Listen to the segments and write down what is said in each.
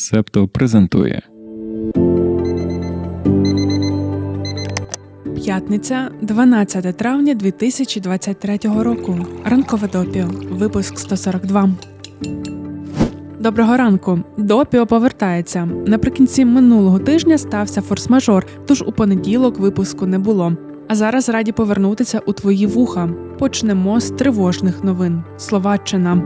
Септо презентує П'ятниця, 12 травня 2023 року. Ранкове допіо. Випуск 142. Доброго ранку. Допіо повертається. Наприкінці минулого тижня стався форс-мажор, тож у понеділок випуску не було. А зараз раді повернутися у твої вуха. Почнемо з тривожних новин. Словаччина.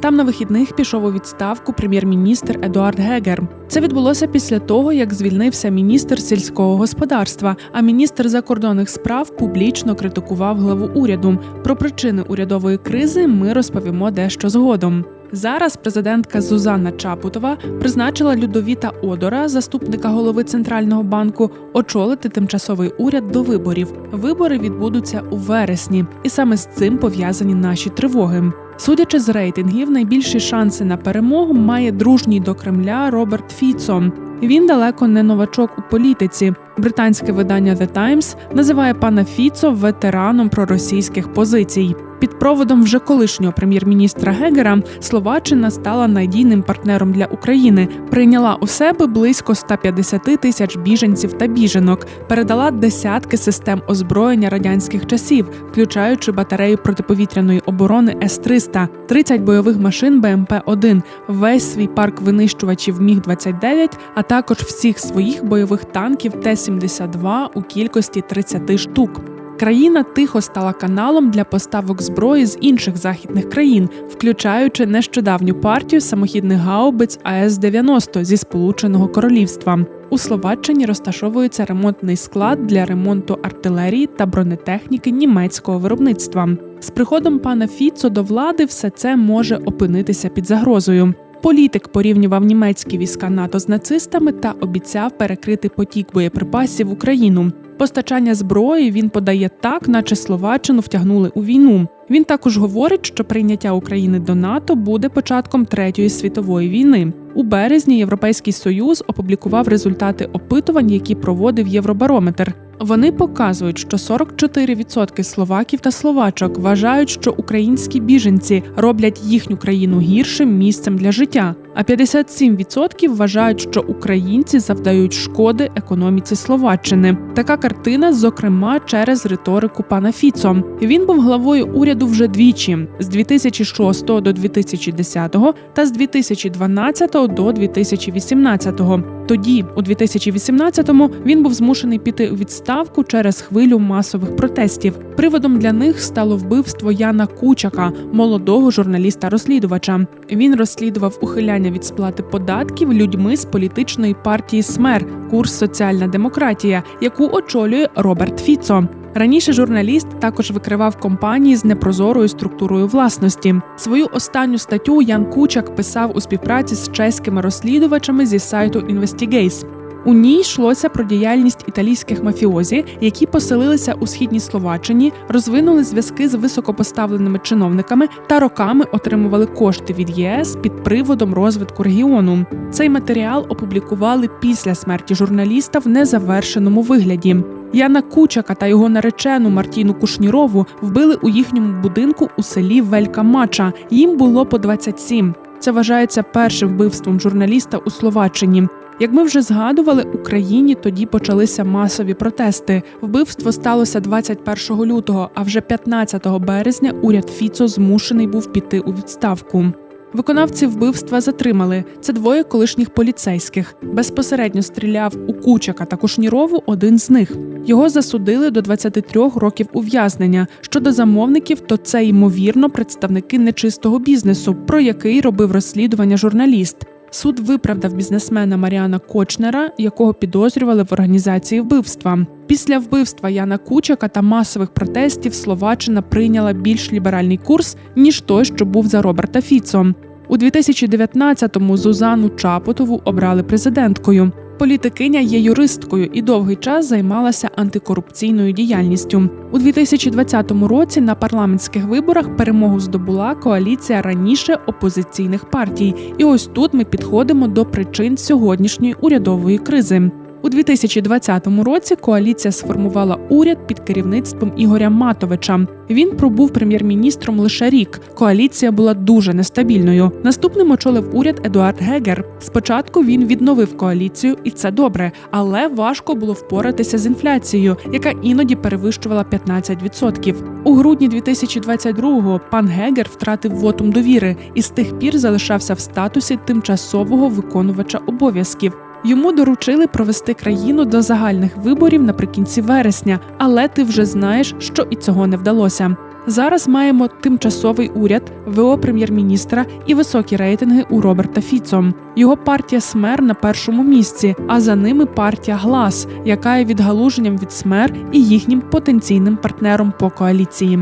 Там на вихідних пішов у відставку прем'єр-міністр Едуард Гегер. Це відбулося після того, як звільнився міністр сільського господарства. А міністр закордонних справ публічно критикував главу уряду. Про причини урядової кризи ми розповімо дещо згодом. Зараз президентка Зузанна Чапутова призначила Людовіта Одора, заступника голови центрального банку, очолити тимчасовий уряд до виборів. Вибори відбудуться у вересні, і саме з цим пов'язані наші тривоги. Судячи з рейтингів, найбільші шанси на перемогу має дружній до Кремля Роберт Фіцо. Він далеко не новачок у політиці. Британське видання The Times називає пана Фіцо ветераном проросійських позицій. Під проводом вже колишнього прем'єр-міністра Гегера Словаччина стала надійним партнером для України, прийняла у себе близько 150 тисяч біженців та біженок, передала десятки систем озброєння радянських часів, включаючи батарею протиповітряної оборони С-300, 30 бойових машин БМП-1, весь свій парк винищувачів Міг-29, а також всіх своїх бойових танків Т-72 у кількості 30 штук. Країна тихо стала каналом для поставок зброї з інших західних країн, включаючи нещодавню партію самохідних гаубиць АС-90 зі Сполученого Королівства. У Словаччині розташовується ремонтний склад для ремонту артилерії та бронетехніки німецького виробництва. З приходом пана Фіцо до влади все це може опинитися під загрозою. Політик порівнював німецькі війська НАТО з нацистами та обіцяв перекрити потік боєприпасів в Україну. Постачання зброї він подає так, наче Словаччину втягнули у війну. Він також говорить, що прийняття України до НАТО буде початком третьої світової війни. У березні Європейський Союз опублікував результати опитувань, які проводив Євробарометр. Вони показують, що 44% словаків та словачок вважають, що українські біженці роблять їхню країну гіршим місцем для життя. А 57% вважають, що українці завдають шкоди економіці Словаччини. Така картина, зокрема, через риторику пана Фіцо. Він був главою уряду вже двічі: з 2006 до 2010 та з 2012 до 2018. Тоді, у 2018-му, він був змушений піти у відставку через хвилю масових протестів. Приводом для них стало вбивство Яна Кучака, молодого журналіста-розслідувача. Він розслідував ухиляння від сплати податків людьми з політичної партії СМЕР курс Соціальна демократія, яку очолює Роберт Фіцо. Раніше журналіст також викривав компанії з непрозорою структурою власності. Свою останню статтю Ян Кучак писав у співпраці з чеськими розслідувачами зі сайту Investigates. У ній йшлося про діяльність італійських мафіозі, які поселилися у східній Словаччині, розвинули зв'язки з високопоставленими чиновниками та роками отримували кошти від ЄС під приводом розвитку регіону. Цей матеріал опублікували після смерті журналіста в незавершеному вигляді. Яна Кучака та його наречену Мартіну Кушнірову вбили у їхньому будинку у селі Велька Мача. Їм було по 27. Це вважається першим вбивством журналіста у Словаччині. Як ми вже згадували, Україні тоді почалися масові протести. Вбивство сталося 21 лютого, а вже 15 березня уряд Фіцо змушений був піти у відставку. Виконавці вбивства затримали. Це двоє колишніх поліцейських. Безпосередньо стріляв у Кучака та Кушнірову один з них. Його засудили до 23 років ув'язнення. Щодо замовників, то це ймовірно представники нечистого бізнесу, про який робив розслідування журналіст. Суд виправдав бізнесмена Маріана Кочнера, якого підозрювали в організації вбивства. Після вбивства Яна Кучака та масових протестів Словаччина прийняла більш ліберальний курс ніж той, що був за Роберта Фіцо. У 2019-му Зузану Чапотову обрали президенткою. Політикиня є юристкою і довгий час займалася антикорупційною діяльністю. У 2020 році на парламентських виборах перемогу здобула коаліція раніше опозиційних партій. І ось тут ми підходимо до причин сьогоднішньої урядової кризи. У 2020 році коаліція сформувала уряд під керівництвом Ігоря Матовича. Він пробув прем'єр-міністром лише рік. Коаліція була дуже нестабільною. Наступним очолив уряд Едуард Гегер. Спочатку він відновив коаліцію, і це добре, але важко було впоратися з інфляцією, яка іноді перевищувала 15%. У грудні 2022-го пан Гегер втратив вотум довіри і з тих пір залишався в статусі тимчасового виконувача обов'язків. Йому доручили провести країну до загальних виборів наприкінці вересня, але ти вже знаєш, що і цього не вдалося. Зараз маємо тимчасовий уряд, ВО прем'єр-міністра і високі рейтинги у Роберта Фіцо. Його партія Смер на першому місці, а за ними партія Глас, яка є відгалуженням від Смер і їхнім потенційним партнером по коаліції.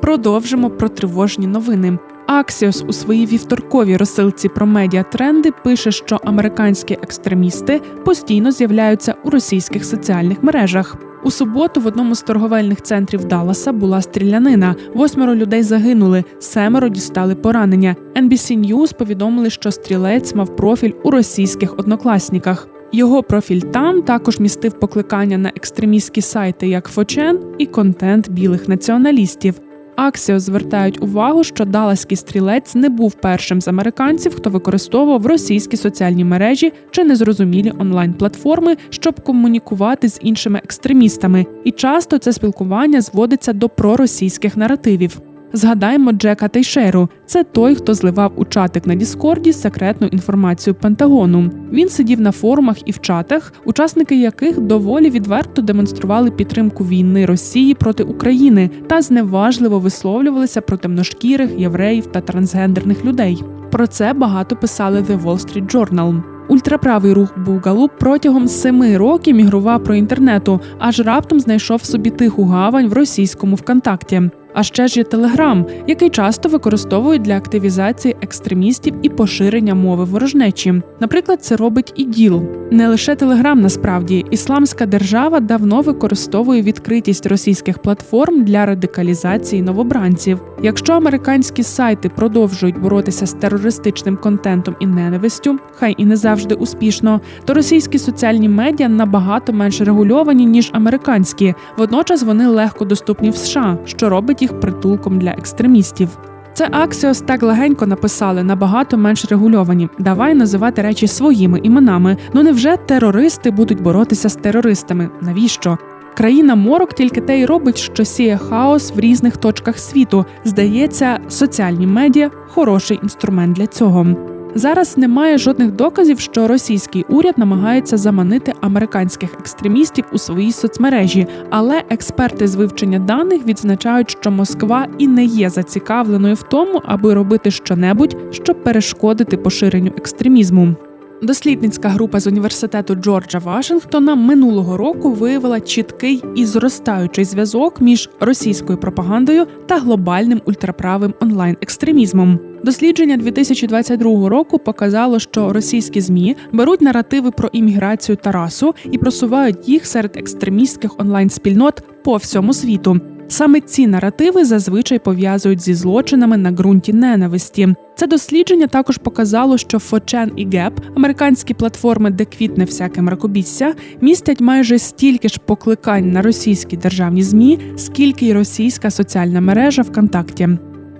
Продовжимо про тривожні новини. Аксіос у своїй вівторковій розсилці про медіатренди пише, що американські екстремісти постійно з'являються у російських соціальних мережах. У суботу в одному з торговельних центрів Далласа була стрілянина. Восьмеро людей загинули, семеро дістали поранення. NBC News повідомили, що стрілець мав профіль у російських однокласниках. Його профіль там також містив покликання на екстремістські сайти, як Фочен і контент білих націоналістів. Аксіо звертають увагу, що даласький стрілець не був першим з американців, хто використовував російські соціальні мережі чи незрозумілі онлайн-платформи, щоб комунікувати з іншими екстремістами, і часто це спілкування зводиться до проросійських наративів. Згадаймо Джека Тейшеру. Це той, хто зливав у чатик на Діскорді секретну інформацію Пентагону. Він сидів на форумах і в чатах, учасники яких доволі відверто демонстрували підтримку війни Росії проти України та зневажливо висловлювалися про темношкірих, євреїв та трансгендерних людей. Про це багато писали The Wall Street Journal. Ультраправий рух Бугалу протягом семи років мігрував про інтернету, аж раптом знайшов собі тиху гавань в російському ВКонтакті. А ще ж є Телеграм, який часто використовують для активізації екстремістів і поширення мови ворожнечі. Наприклад, це робить і ДІЛ. Не лише Телеграм, насправді ісламська держава давно використовує відкритість російських платформ для радикалізації новобранців. Якщо американські сайти продовжують боротися з терористичним контентом і ненавистю, хай і не завжди успішно, то російські соціальні медіа набагато менш регульовані ніж американські. Водночас вони легко доступні в США, що робить їх притулком для екстремістів. Це Аксіос так легенько написали набагато менш регульовані. Давай називати речі своїми іменами. Ну невже терористи будуть боротися з терористами? Навіщо? Країна морок тільки те й робить, що сіє хаос в різних точках світу. Здається, соціальні медіа хороший інструмент для цього. Зараз немає жодних доказів, що російський уряд намагається заманити американських екстремістів у свої соцмережі, але експерти з вивчення даних відзначають, що Москва і не є зацікавленою в тому, аби робити щонебудь, щоб перешкодити поширенню екстремізму. Дослідницька група з університету Джорджа Вашингтона минулого року виявила чіткий і зростаючий зв'язок між російською пропагандою та глобальним ультраправим онлайн-екстремізмом. Дослідження 2022 року показало, що російські змі беруть наративи про імміграцію та расу і просувають їх серед екстремістських онлайн-спільнот по всьому світу. Саме ці наративи зазвичай пов'язують зі злочинами на ґрунті ненависті. Це дослідження також показало, що Фочен і Геп, американські платформи, де квітне всяке мракобісся, містять майже стільки ж покликань на російські державні змі, скільки й російська соціальна мережа ВКонтакті.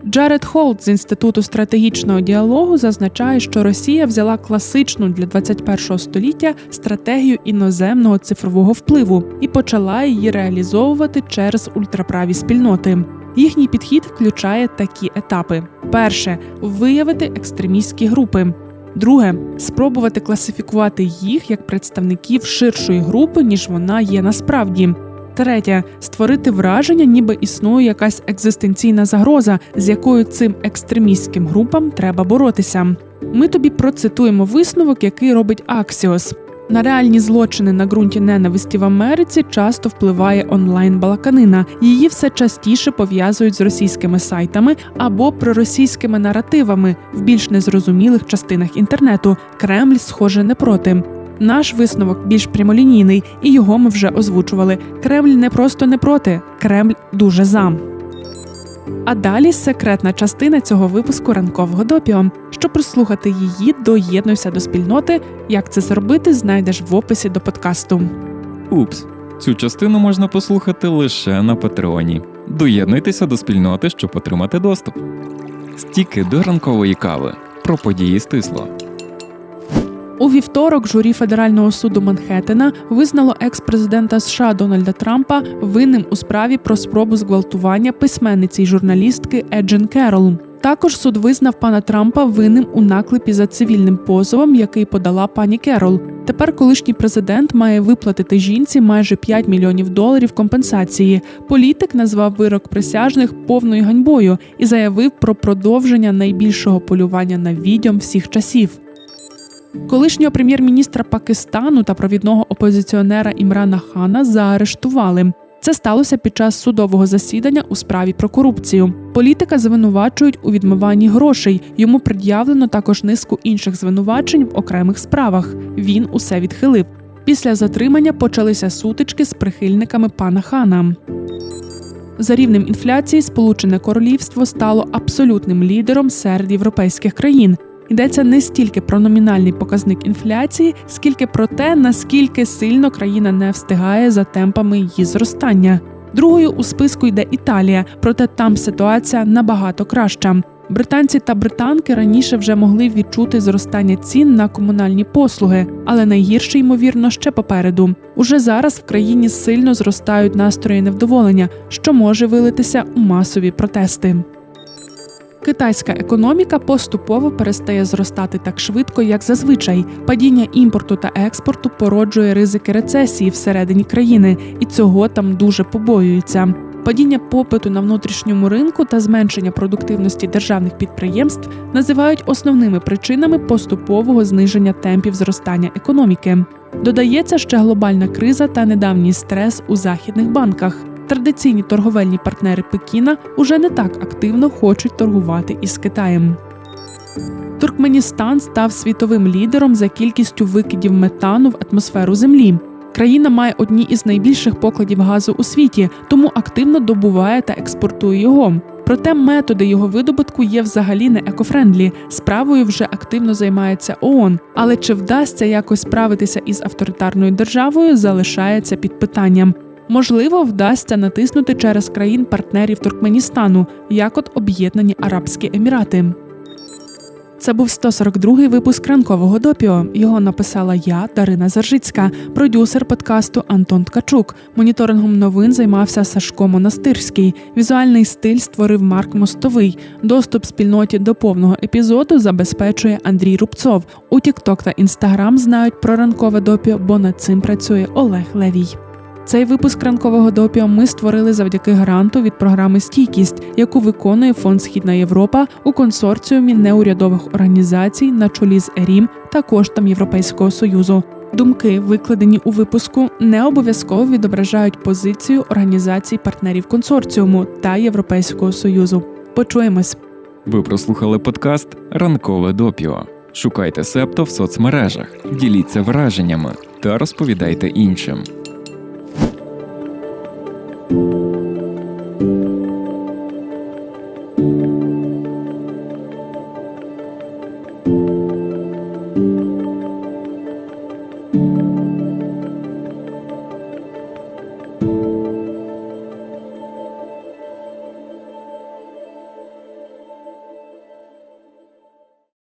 Джаред Холт з інституту стратегічного діалогу зазначає, що Росія взяла класичну для 21 століття стратегію іноземного цифрового впливу і почала її реалізовувати через ультраправі спільноти. Їхній підхід включає такі етапи: перше виявити екстремістські групи. Друге спробувати класифікувати їх як представників ширшої групи, ніж вона є насправді. Третє створити враження, ніби існує якась екзистенційна загроза, з якою цим екстремістським групам треба боротися. Ми тобі процитуємо висновок, який робить Аксіос. На реальні злочини на ґрунті ненависті в Америці часто впливає онлайн-балаканина. Її все частіше пов'язують з російськими сайтами або проросійськими наративами в більш незрозумілих частинах інтернету. Кремль, схоже, не проти. Наш висновок більш прямолінійний, і його ми вже озвучували. Кремль не просто не проти, Кремль дуже за. А далі секретна частина цього випуску ранкового допіо. Щоб прослухати її, доєднуйся до спільноти. Як це зробити, знайдеш в описі до подкасту. Упс, цю частину можна послухати лише на Патреоні. Доєднуйтеся до спільноти, щоб отримати доступ. Стіки до ранкової кави про події стисло. У вівторок журі федерального суду Манхеттена визнало екс-президента США Дональда Трампа винним у справі про спробу зґвалтування письменниці й журналістки Еджен Керол. Також суд визнав пана Трампа винним у наклепі за цивільним позовом, який подала пані Керол. Тепер колишній президент має виплатити жінці майже 5 мільйонів доларів компенсації. Політик назвав вирок присяжних повною ганьбою і заявив про продовження найбільшого полювання на відьом всіх часів. Колишнього прем'єр-міністра Пакистану та провідного опозиціонера Імрана Хана заарештували. Це сталося під час судового засідання у справі про корупцію. Політика звинувачують у відмиванні грошей. Йому пред'явлено також низку інших звинувачень в окремих справах. Він усе відхилив. Після затримання почалися сутички з прихильниками пана Хана. За рівнем інфляції Сполучене Королівство стало абсолютним лідером серед європейських країн. Йдеться не стільки про номінальний показник інфляції, скільки про те, наскільки сильно країна не встигає за темпами її зростання. Другою у списку йде Італія, проте там ситуація набагато краща. Британці та британки раніше вже могли відчути зростання цін на комунальні послуги, але найгірше ймовірно ще попереду. Уже зараз в країні сильно зростають настрої невдоволення, що може вилитися у масові протести. Китайська економіка поступово перестає зростати так швидко, як зазвичай. Падіння імпорту та експорту породжує ризики рецесії всередині країни, і цього там дуже побоюються. Падіння попиту на внутрішньому ринку та зменшення продуктивності державних підприємств називають основними причинами поступового зниження темпів зростання економіки. Додається ще глобальна криза та недавній стрес у західних банках. Традиційні торговельні партнери Пекіна уже не так активно хочуть торгувати із Китаєм. Туркменістан став світовим лідером за кількістю викидів метану в атмосферу Землі. Країна має одні із найбільших покладів газу у світі, тому активно добуває та експортує його. Проте методи його видобутку є взагалі не екофрендлі. Справою вже активно займається ООН. Але чи вдасться якось справитися із авторитарною державою, залишається під питанням. Можливо, вдасться натиснути через країн-партнерів Туркменістану, як от Об'єднані Арабські Емірати. Це був 142-й випуск ранкового допіо. Його написала я, Дарина Заржицька, продюсер подкасту Антон Ткачук. Моніторингом новин займався Сашко Монастирський. Візуальний стиль створив Марк Мостовий. Доступ спільноті до повного епізоду забезпечує Андрій Рубцов. У TikTok та Instagram знають про ранкове допіо, бо над цим працює Олег Левій. Цей випуск ранкового допіо ми створили завдяки гранту від програми Стійкість, яку виконує фонд Східна Європа у консорціумі неурядових організацій на чолі з ЕРІМ та коштом Європейського союзу. Думки, викладені у випуску, не обов'язково відображають позицію організацій партнерів консорціуму та Європейського союзу. Почуємось. Ви прослухали подкаст Ранкове допіо. Шукайте септо в соцмережах, діліться враженнями та розповідайте іншим.